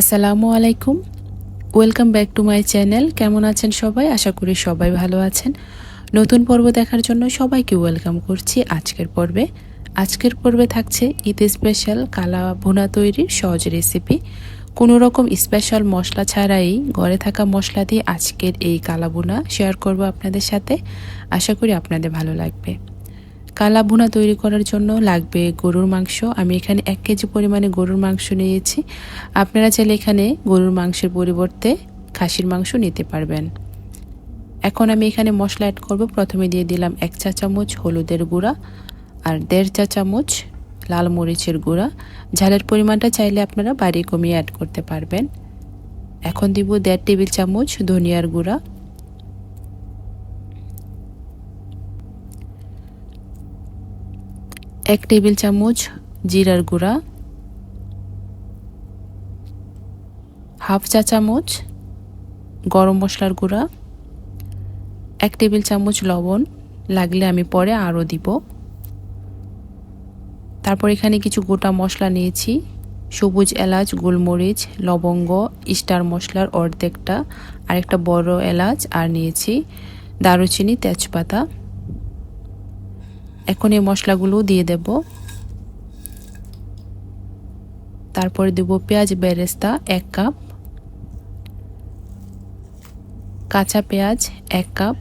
আসসালামু আলাইকুম। Welcome back to my channel কেমন আছেন সবাই? আশা করি সবাই ভালো আছেন। নতুন পর্ব দেখার জন্য সবাইকে ওয়েলকাম করছি আজকের পর্বে। আজকের পর্বে থাকছে ঈদ স্পেশাল কালা ভুনা তৈরির সহজ রেসিপি কোনো রকম স্পেশাল মশলা ছাড়াই ঘরে থাকা মশলা দিয়ে আজকের এই কালা ভুনা শেয়ার করব আপনাদের সাথে। আশা করি আপনাদের ভালো লাগবে। কালা ভুনা তৈরি করার জন্য লাগবে গরুর মাংস। আমি এখানে এক কেজি পরিমাণে গরুর মাংস নিয়েছি। আপনারা চাইলে এখানে গরুর মাংসের পরিবর্তে খাসির মাংস নিতে পারবেন। এখন আমি এখানে মশলা অ্যাড করব। প্রথমে দিয়ে দিলাম এক চা চামচ হলুদের গুঁড়া আর দেড় চা চামচ লাল মরিচের গুঁড়া। ঝালের পরিমাণটা চাইলে আপনারা বাড়ি কমিয়ে অ্যাড করতে পারবেন। এখন দিব দেড় টেবিল চামচ ধনিয়ার গুঁড়া। এক টেবিল চামচ জিরার গুঁড়া, হাফ চা চামচ গরম মশলার গুঁড়া, এক টেবিল চামচ লবণ, লাগলে আমি পরে আরও দিব। তারপর এখানে কিছু গোটা মশলা নিয়েছি, সবুজ এলাচ, গোলমরিচ, লবঙ্গ স্টার মশলার অর্ধেকটা আর একটা বড় এলাচ, আর নিয়েছি দারুচিনি, তেজপাতা। এখন এই মশলাগুলো দিয়ে দেব। তারপরে দেব পেঁয়াজ বেরেস্তা এক কাপ, কাঁচা পেঁয়াজ এক কাপ।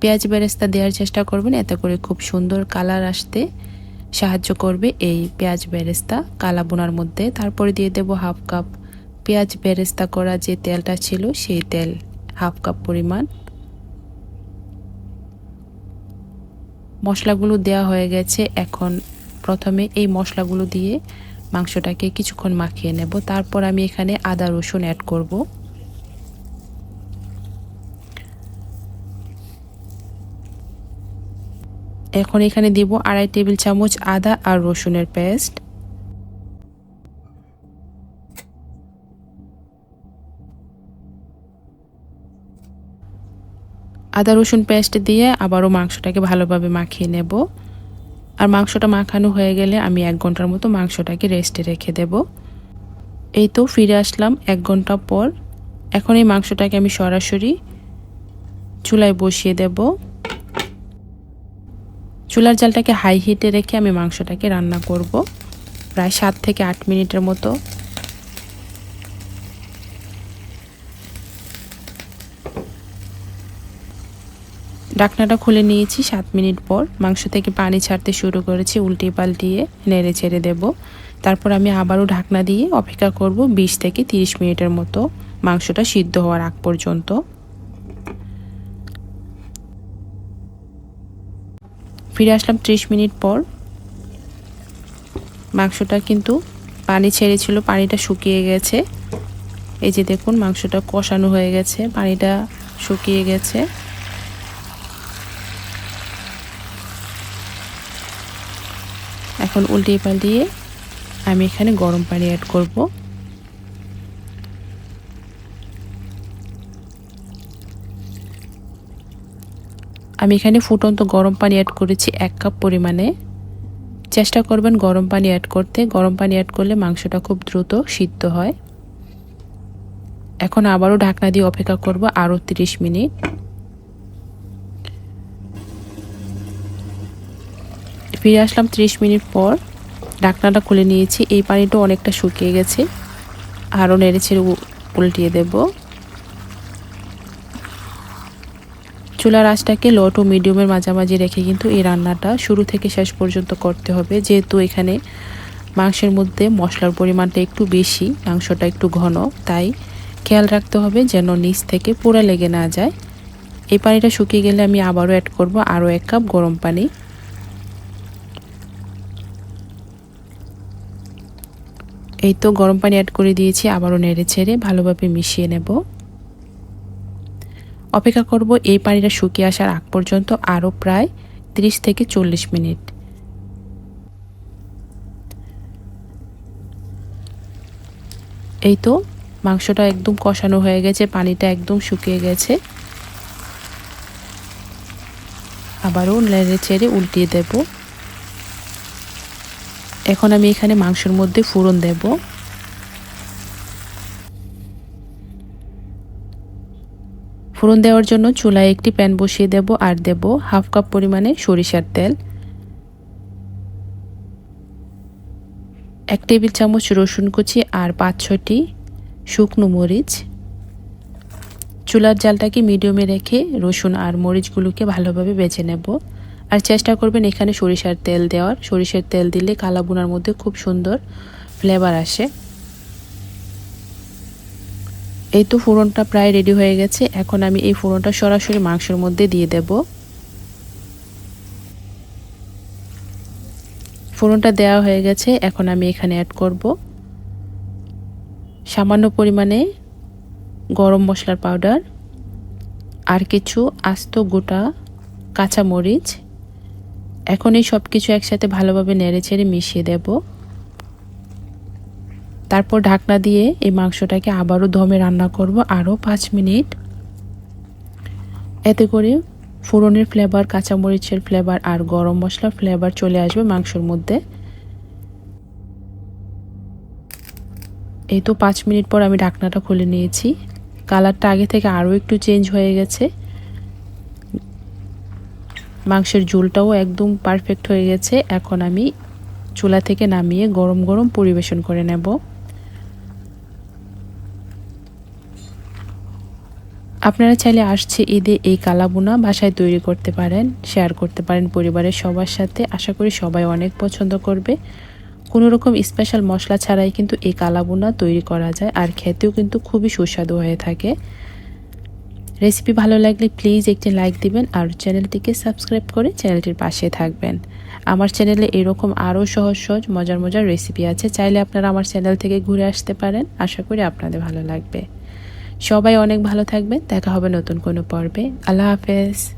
পেঁয়াজ বেরেস্তা দেওয়ার চেষ্টা করবেন, এতে করে খুব সুন্দর কালার আসতে সাহায্য করবে এই পেঁয়াজ বেরেস্তা কালা বোনার মধ্যে। তারপরে দিয়ে দেব হাফ কাপ পেঁয়াজ বেরেস্তা করা যে তেলটা ছিল সেই তেল, হাফ কাপ পরিমাণ। মশলাগুলো দেয়া হয়ে গেছে, এখন প্রথমে এই মশলাগুলো দিয়ে মাংসটাকে কিছুক্ষণ মাখিয়ে নেব। তারপর আমি এখানে আদা রসুন অ্যাড করব। এখন এখানে দিব আড়াই টেবিল চামচ আদা আর রসুনের পেস্ট আদা, রসুন পেস্ট দিয়ে আবারও মাংসটাকে ভালোভাবে মাখিয়ে নেব। আর মাংসটা মাখানো হয়ে গেলে আমি এক ঘণ্টার মতো মাংসটাকে রেস্টে রেখে দেব। এই তো ফিরে আসলাম এক ঘণ্টা পর। এখন এই মাংসটাকে আমি সরাসরি চুলায় বসিয়ে দেব। চুলার জালটাকে হাই হিটে রেখে আমি মাংসটাকে রান্না করব। প্রায় সাত থেকে আট মিনিটের মতো। ডাকনাটা খুলে নিয়েছি, সাত মিনিট পর মাংস থেকে পানি ছাড়তে শুরু করেছি উল্টে পাল্টিয়ে নেড়ে ছেড়ে দেব। তারপর আমি আবারও ঢাকনা দিয়ে অপেক্ষা করব বিশ থেকে তিরিশ মিনিটের মতো মাংসটা সিদ্ধ হওয়ার আগ পর্যন্ত। ফিরে আসলাম ত্রিশ মিনিট পর। মাংসটা কিন্তু পানি ছেড়েছিল, পানিটা শুকিয়ে গেছে। এই যে দেখুন, মাংসটা কষানো হয়ে গেছে, পানিটা শুকিয়ে গেছে। এখন উল্টিয়ে পাল্টিয়ে আমি এখানে গরম পানি অ্যাড করব। আমি এখানে ফুটন্ত গরম পানি অ্যাড করেছি এক কাপ পরিমাণে। চেষ্টা করবেন গরম পানি অ্যাড করতে। গরম পানি অ্যাড করলে মাংসটা খুব দ্রুত সিদ্ধ হয়। এখন আবারও ঢাকনা দিয়ে অপেক্ষা করব আরও তিরিশ মিনিট। ফিরে আসলাম ত্রিশ মিনিট পর। ঢাকনাটা খুলে নিয়েছি। এই পানিটা অনেকটা শুকিয়ে গেছে। আরও নেড়ে ছেড়ে উল্টিয়ে দেব। চুলার আঁচটাকে লো টু মিডিয়ামের মাঝামাঝি রেখে কিন্তু এই রান্নাটা শুরু থেকে শেষ পর্যন্ত করতে হবে। যেহেতু এখানে মাংসের মধ্যে মশলার পরিমাণটা একটু বেশি, মাংসটা একটু ঘন, তাই খেয়াল রাখতে হবে যেন নিচ থেকে পোড়া লেগে না যায়। এই পানিটা শুকিয়ে গেলে আমি আবারও অ্যাড করব আরও এক কাপ গরম পানি। এই তো গরম পানি অ্যাড করে দিয়েছি, আবারও নেড়ে ছেড়ে ভালোভাবে মিশিয়ে নেব। অপেক্ষা করব এই পানিটা শুকিয়ে আসার আগ পর্যন্ত আরও প্রায় 30 থেকে চল্লিশ মিনিট। এই তো মাংসটা একদম কষানো হয়ে গেছে, পানিটা একদম শুকিয়ে গেছে। আবারও নেড়ে ছেড়ে উল্টিয়ে দেবো। এখন আমি এখানে মাংসের মধ্যে ফোড়ন দেব। ফোড়ন দেওয়ার জন্য চুলায় একটি প্যান বসিয়ে দেব আর দেব হাফ কাপ পরিমাণে সরিষার তেল। এক টেবিল চামচ রসুন কুচি আর পাঁচ ছটি শুকনো মরিচ। চুলার জালটাকে মিডিয়ামে রেখে রসুন আর মরিচগুলোকে ভালোভাবে বেছে নেব। আর চেষ্টা করবেন এখানে সরিষার তেল দেওয়ার। সরিষার তেল দিলে কালা বুনার মধ্যে খুব সুন্দর ফ্লেভার আসে। এই তো ফোড়নটা প্রায় রেডি হয়ে গেছে। এখন আমি এই ফোড়নটা সরাসরি মাংসের মধ্যে দিয়ে দেব। ফোড়নটা দেওয়া হয়ে গেছে। এখন আমি এখানে অ্যাড করব সামান্য পরিমাণে গরম মশলার পাউডার আর কিছু আস্ত গোটা কাঁচা মরিচ এখন এই সব কিছু একসাথে ভালোভাবে নেড়ে ছেড়ে মিশিয়ে দেব। তারপর ঢাকনা দিয়ে এই মাংসটাকে আবারও দমে রান্না করব আরও পাঁচ মিনিট। এতে করে ফোড়নের ফ্লেভার কাঁচামরিচের ফ্লেভার আর গরম মশলার ফ্লেভার চলে আসবে মাংসর মধ্যে। এই তো পাঁচ মিনিট পর আমি ঢাকনাটা খুলে নিয়েছি। কালারটা আগে থেকে আরও একটু চেঞ্জ হয়ে গেছে। মাংসের ঝোলটাও একদম পারফেক্ট হয়ে গেছে। এখন আমি চুলা থেকে নামিয়ে গরম গরম পরিবেশন করে নেব। আপনারা চাইলে আসছে ঈদে এই কালাবুনা বাসায় তৈরি করতে পারেন শেয়ার করতে পারেন পরিবারের সবার সাথে। আশা করি সবাই অনেক পছন্দ করবে। কোনো রকম স্পেশাল মশলা ছাড়াই কিন্তু এই কালাবুনা তৈরি করা যায়, আর খেতেও কিন্তু খুবই সুস্বাদু হয়ে থাকে। রেসিপি ভালো লাগলে প্লিজ একটি লাইক দিবেন আর চ্যানেলটিকে সাবস্ক্রাইব করে চ্যানেলটির পাশে থাকবেন। আমার চ্যানেলে এরকম আরও সহজ সহজ, মজার মজার রেসিপি আছে। চাইলে আপনারা আমার চ্যানেল থেকে ঘুরে আসতে পারেন। আশা করি আপনাদের ভালো লাগবে। সবাই অনেক ভালো থাকবেন। দেখা হবে নতুন কোনো পর্বে। আল্লাহ হাফেজ।